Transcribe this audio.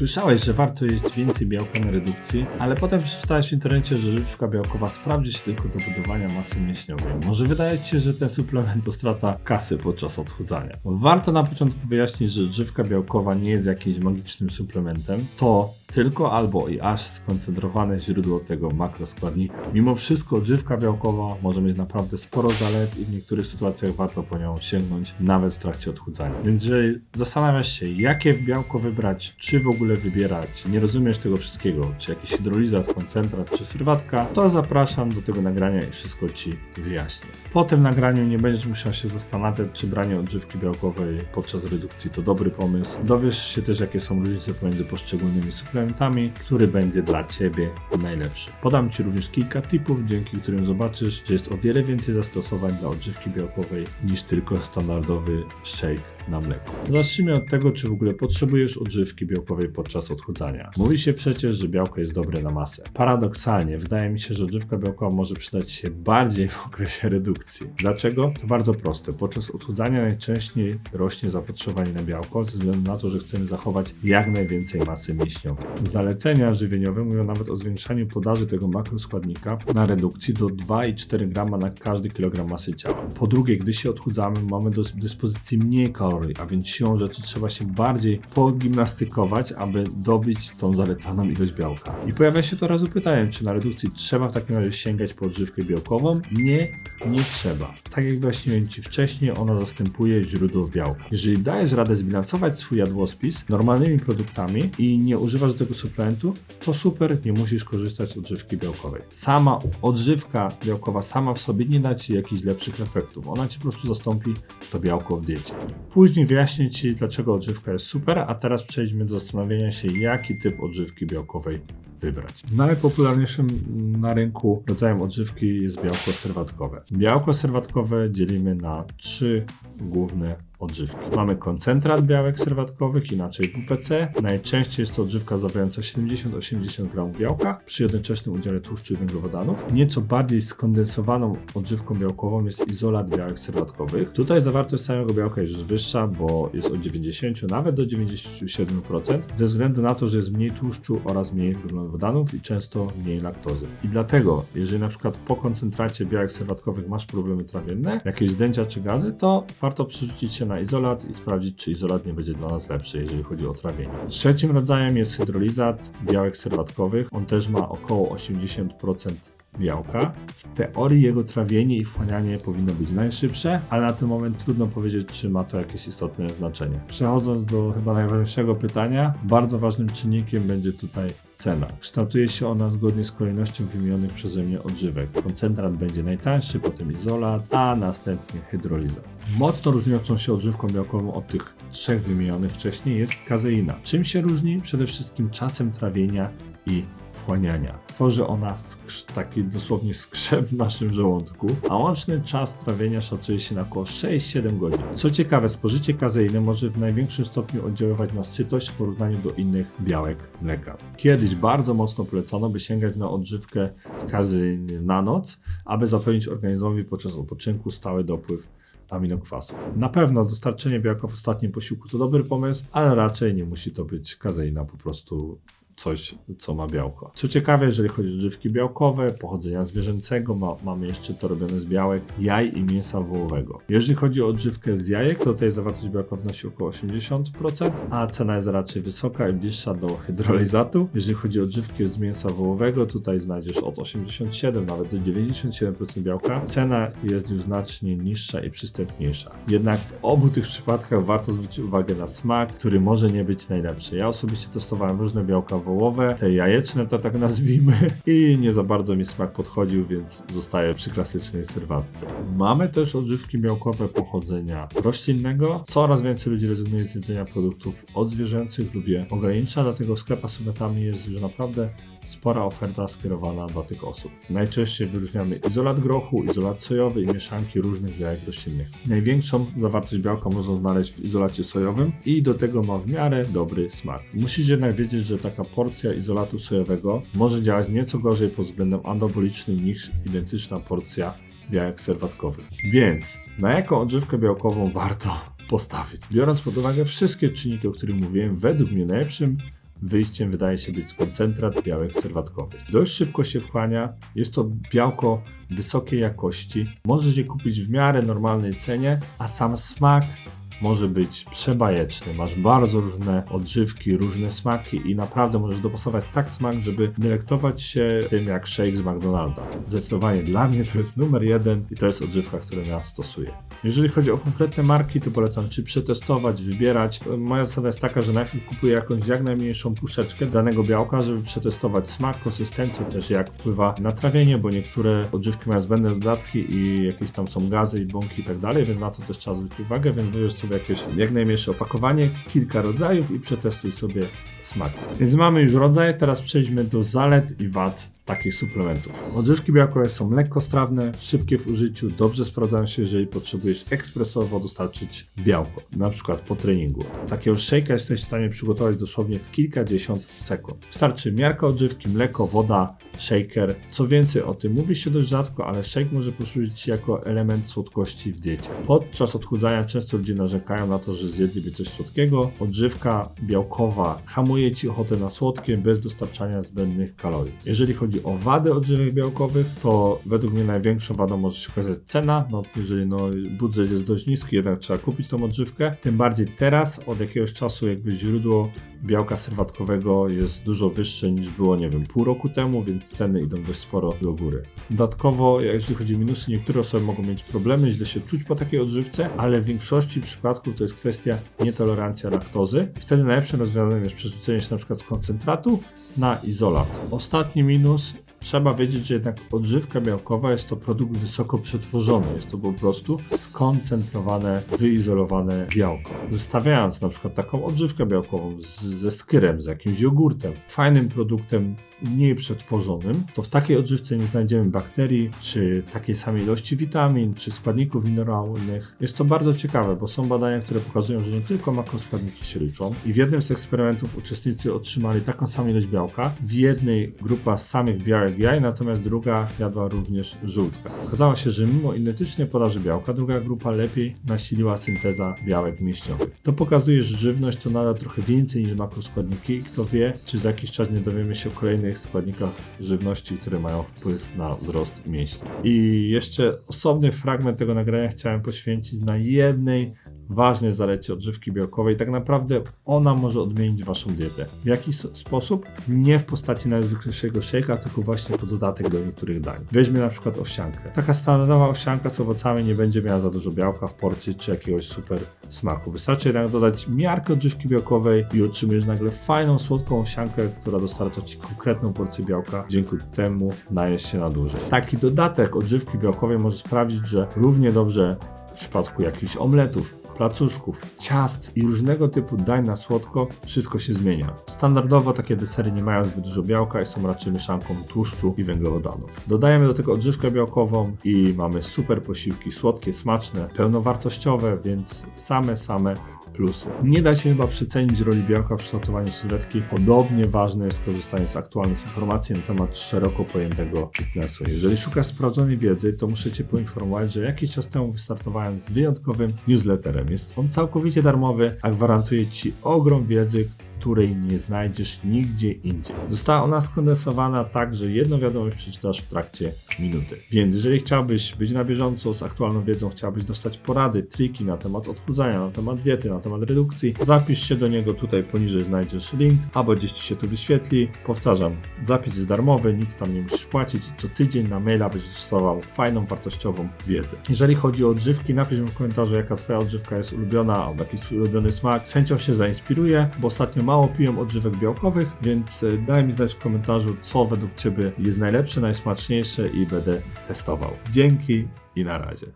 Słyszałeś, że warto jeść więcej białka na redukcji, ale potem przeczytałeś w internecie, że żywka białkowa sprawdzi się tylko do budowania masy mięśniowej. Może wydaje Ci się, że ten suplement to strata kasy podczas odchudzania. Warto na początku wyjaśnić, że żywka białkowa nie jest jakimś magicznym suplementem. To tylko albo i aż skoncentrowane źródło tego makroskładnika. Mimo wszystko odżywka białkowa może mieć naprawdę sporo zalet i w niektórych sytuacjach warto po nią sięgnąć nawet w trakcie odchudzania. Więc jeżeli zastanawiasz się, jakie białko wybrać, czy w ogóle wybierać, nie rozumiesz tego wszystkiego, czy jakiś hydrolizat, koncentrat, czy syrwatka, to zapraszam do tego nagrania i wszystko Ci wyjaśnię. Po tym nagraniu nie będziesz musiał się zastanawiać, czy branie odżywki białkowej podczas redukcji to dobry pomysł. Dowiesz się też, jakie są różnice pomiędzy poszczególnymi suplementami, który będzie dla Ciebie najlepszy. Podam Ci również kilka tipów, dzięki którym zobaczysz, że jest o wiele więcej zastosowań dla odżywki białkowej niż tylko standardowy shake na mleko. Zacznijmy od tego, czy w ogóle potrzebujesz odżywki białkowej podczas odchudzania. Mówi się przecież, że białko jest dobre na masę. Paradoksalnie, wydaje mi się, że odżywka białkowa może przydać się bardziej w okresie redukcji. Dlaczego? To bardzo proste. Podczas odchudzania najczęściej rośnie zapotrzebowanie na białko, ze względu na to, że chcemy zachować jak najwięcej masy mięśniowej. Zalecenia żywieniowe mówią nawet o zwiększaniu podaży tego makroskładnika na redukcji do 2,4 g na każdy kilogram masy ciała. Po drugie, gdy się odchudzamy, mamy do dyspozycji mniej kalorii, a więc siłą rzeczy trzeba się bardziej pogimnastykować, aby dobić tą zalecaną ilość białka. I pojawia się to razu pytanie, czy na redukcji trzeba w takim razie sięgać po odżywkę białkową? Nie, nie trzeba. Tak jak wyjaśniłem Ci wcześniej, ona zastępuje źródło białka. Jeżeli dajesz radę zbilansować swój jadłospis normalnymi produktami i nie używasz tego suplementu, to super, nie musisz korzystać z odżywki białkowej. Sama odżywka białkowa sama w sobie nie da Ci jakichś lepszych efektów. Ona Ci po prostu zastąpi to białko w diecie. Później wyjaśnię Ci, dlaczego odżywka jest super, a teraz przejdźmy do zastanowienia się, jaki typ odżywki białkowej wybrać. Najpopularniejszym na rynku rodzajem odżywki jest białko serwatkowe. Białko serwatkowe dzielimy na trzy główne odżywki. Mamy koncentrat białek serwatkowych, inaczej WPC. Najczęściej jest to odżywka zawierająca 70-80 g białka przy jednoczesnym udziale tłuszczu i węglowodanów. Nieco bardziej skondensowaną odżywką białkową jest izolat białek serwatkowych. Tutaj zawartość samego białka jest wyższa, bo jest od 90 nawet do 97% ze względu na to, że jest mniej tłuszczu oraz mniej węglowodanów i często mniej laktozy. I dlatego, jeżeli na przykład po koncentracie białek serwatkowych masz problemy trawienne, jakieś zdjęcia czy gazy, to warto przerzucić się na izolat i sprawdzić, czy izolat nie będzie dla nas lepszy, jeżeli chodzi o trawienie. Trzecim rodzajem jest hydrolizat białek serwatkowych. On też ma około 80% białka. W teorii jego trawienie i wchłanianie powinno być najszybsze, ale na ten moment trudno powiedzieć, czy ma to jakieś istotne znaczenie. Przechodząc do chyba najważniejszego pytania, bardzo ważnym czynnikiem będzie tutaj cena. Kształtuje się ona zgodnie z kolejnością wymienionych przeze mnie odżywek. Koncentrat będzie najtańszy, potem izolat, a następnie hydrolizat. Mocno różniącą się odżywką białkową od tych trzech wymienionych wcześniej jest kazeina. Czym się różni? Przede wszystkim czasem trawienia i wchłaniania. Tworzy ona taki dosłownie skrzep w naszym żołądku, a łączny czas trawienia szacuje się na około 6-7 godzin. Co ciekawe, spożycie kazeiny może w największym stopniu oddziaływać na sytość w porównaniu do innych białek mleka. Kiedyś bardzo mocno polecono, by sięgać na odżywkę z kazeiny na noc, aby zapewnić organizmowi podczas odpoczynku stały dopływ aminokwasów. Na pewno dostarczenie białka w ostatnim posiłku to dobry pomysł, ale raczej nie musi to być kazeina po prostu coś, co ma białko. Co ciekawe, jeżeli chodzi o odżywki białkowe, pochodzenia zwierzęcego, ma, mamy jeszcze to robione z białek, jaj i mięsa wołowego. Jeżeli chodzi o odżywkę z jajek, to tutaj zawartość białka wynosi około 80%, a cena jest raczej wysoka i bliższa do hydrolizatu. Jeżeli chodzi o odżywkę z mięsa wołowego, tutaj znajdziesz od 87 nawet do 97% białka. Cena jest już znacznie niższa i przystępniejsza. Jednak w obu tych przypadkach warto zwrócić uwagę na smak, który może nie być najlepszy. Ja osobiście testowałem różne białka wołowe, te jajeczne to tak nazwijmy i nie za bardzo mi smak podchodził, więc zostaję przy klasycznej serwatce. Mamy też odżywki białkowe pochodzenia roślinnego. Coraz więcej ludzi rezygnuje z jedzenia produktów odzwierzęcych lub je ogranicza, dlatego w sklepach z jest już naprawdę spora oferta skierowana do tych osób. Najczęściej wyróżniamy izolat grochu, izolat sojowy i mieszanki różnych białek roślinnych. Największą zawartość białka można znaleźć w izolacie sojowym i do tego ma w miarę dobry smak. Musisz jednak wiedzieć, że taka porcja izolatu sojowego może działać nieco gorzej pod względem anabolicznym niż identyczna porcja białek serwatkowych. Więc na jaką odżywkę białkową warto postawić? Biorąc pod uwagę wszystkie czynniki, o których mówiłem, według mnie najlepszym wyjściem wydaje się być koncentrat białek serwatkowych. Dość szybko się wchłania, jest to białko wysokiej jakości. Możesz je kupić w miarę normalnej cenie, a sam smak może być przebajeczny. Masz bardzo różne odżywki, różne smaki i naprawdę możesz dopasować tak smak, żeby delektować się tym jak shake z McDonalda. Zdecydowanie dla mnie to jest numer jeden i to jest odżywka, którą ja stosuję. Jeżeli chodzi o konkretne marki, to polecam czy przetestować, wybierać. Moja zasada jest taka, że najpierw kupuję jakąś jak najmniejszą puszeczkę danego białka, żeby przetestować smak, konsystencję, też jak wpływa na trawienie, bo niektóre odżywki mają zbędne dodatki i jakieś tam są gazy i bąki i tak dalej, więc na to też trzeba zwrócić uwagę, więc wybierz sobie jakieś jak najmniejsze opakowanie, kilka rodzajów i przetestuj sobie smak. Więc mamy już rodzaje, teraz przejdźmy do zalet i wad takich suplementów. Odżywki białkowe są lekkostrawne, szybkie w użyciu, dobrze sprawdzają się, jeżeli potrzebujesz ekspresowo dostarczyć białko, na przykład po treningu. Takiego shake'a jesteś w stanie przygotować dosłownie w kilkadziesiąt sekund. Wystarczy miarka odżywki, mleko, woda, shaker. Co więcej, o tym mówi się dość rzadko, ale shake może posłużyć Ci jako element słodkości w diecie. Podczas odchudzania często ludzie narzekają na to, że zjedliby coś słodkiego. Odżywka białkowa hamuje Ci ochotę na słodkie bez dostarczania zbędnych kalorii. Jeżeli chodzi o wady odżywek białkowych, to według mnie największą wadą może się okazać cena. No, jeżeli no, budżet jest dość niski, jednak trzeba kupić tą odżywkę. Tym bardziej teraz, od jakiegoś czasu, jakby źródło białka serwatkowego jest dużo wyższe niż było, nie wiem, pół roku temu, więc ceny idą dość sporo do góry. Dodatkowo, jeżeli chodzi o minusy, niektóre osoby mogą mieć problemy, źle się czuć po takiej odżywce, ale w większości przypadków to jest kwestia nietolerancja laktozy. Wtedy najlepszym rozwiązaniem jest przerzucenie się na przykład z koncentratu na izolat. Ostatni minus Trzeba wiedzieć, że jednak odżywka białkowa jest to produkt wysoko przetworzony. Jest to po prostu skoncentrowane, wyizolowane białko. Zestawiając na przykład taką odżywkę białkową z, ze skyrem, z jakimś jogurtem, fajnym produktem, mniej przetworzonym, to w takiej odżywce nie znajdziemy bakterii, czy takiej samej ilości witamin, czy składników mineralnych. Jest to bardzo ciekawe, bo są badania, które pokazują, że nie tylko makroskładniki się liczą. I w jednym z eksperymentów uczestnicy otrzymali taką samą ilość białka. W jednej grupa samych białek jaj, natomiast druga jadła również żółtka. Okazało się, że mimo identycznej podaży białka, druga grupa lepiej nasiliła synteza białek mięśniowych. To pokazuje, że żywność to nadal trochę więcej niż makroskładniki i kto wie, czy za jakiś czas nie dowiemy się o kolejnych składnikach żywności, które mają wpływ na wzrost mięśni. I jeszcze osobny fragment tego nagrania chciałem poświęcić na jednej ważnej zalecie odżywki białkowej. Tak naprawdę ona może odmienić waszą dietę. W jaki sposób? Nie w postaci najzwyklejszego shake'a, tylko właśnie jako dodatek do niektórych dań. Weźmy na przykład owsiankę. Taka standardowa owsianka z owocami nie będzie miała za dużo białka w porcji czy jakiegoś super smaku. Wystarczy jednak dodać miarkę odżywki białkowej i otrzymujesz nagle fajną, słodką owsiankę, która dostarcza ci konkretną porcję białka. Dzięki temu najesz się na dłużej. Taki dodatek odżywki białkowej może sprawić, że równie dobrze przypadku jakichś omletów, placuszków, ciast i różnego typu dań na słodko, wszystko się zmienia. Standardowo takie desery nie mają zbyt dużo białka i są raczej mieszanką tłuszczu i węglowodanów. Dodajemy do tego odżywkę białkową i mamy super posiłki, słodkie, smaczne, pełnowartościowe, więc same, same plusy. Nie da się chyba przecenić roli białka w kształtowaniu sylwetki. Podobnie ważne jest korzystanie z aktualnych informacji na temat szeroko pojętego fitnessu. Jeżeli szukasz sprawdzonej wiedzy, to muszę Cię poinformować, że jakiś czas temu wystartowałem z wyjątkowym newsletterem. Jest on całkowicie darmowy, a gwarantuje Ci ogrom wiedzy, której nie znajdziesz nigdzie indziej. Została ona skondensowana tak, że jedną wiadomość przeczytasz w trakcie minuty. Więc jeżeli chciałbyś być na bieżąco z aktualną wiedzą, chciałbyś dostać porady, triki na temat odchudzania, na temat diety, na temat redukcji, zapisz się do niego tutaj poniżej znajdziesz link, albo gdzieś Ci się tu wyświetli. Powtarzam, zapis jest darmowy, nic tam nie musisz płacić i co tydzień na maila będziesz dostawał fajną, wartościową wiedzę. Jeżeli chodzi o odżywki, napisz mi w komentarzu, jaka Twoja odżywka jest ulubiona, albo jaki Twój ulubiony smak. Z chęcią się zainspiruję, bo ostatnio mało piłem odżywek białkowych, więc e, daj mi znać w komentarzu, co według Ciebie jest najlepsze, najsmaczniejsze i będę testował. Dzięki i na razie.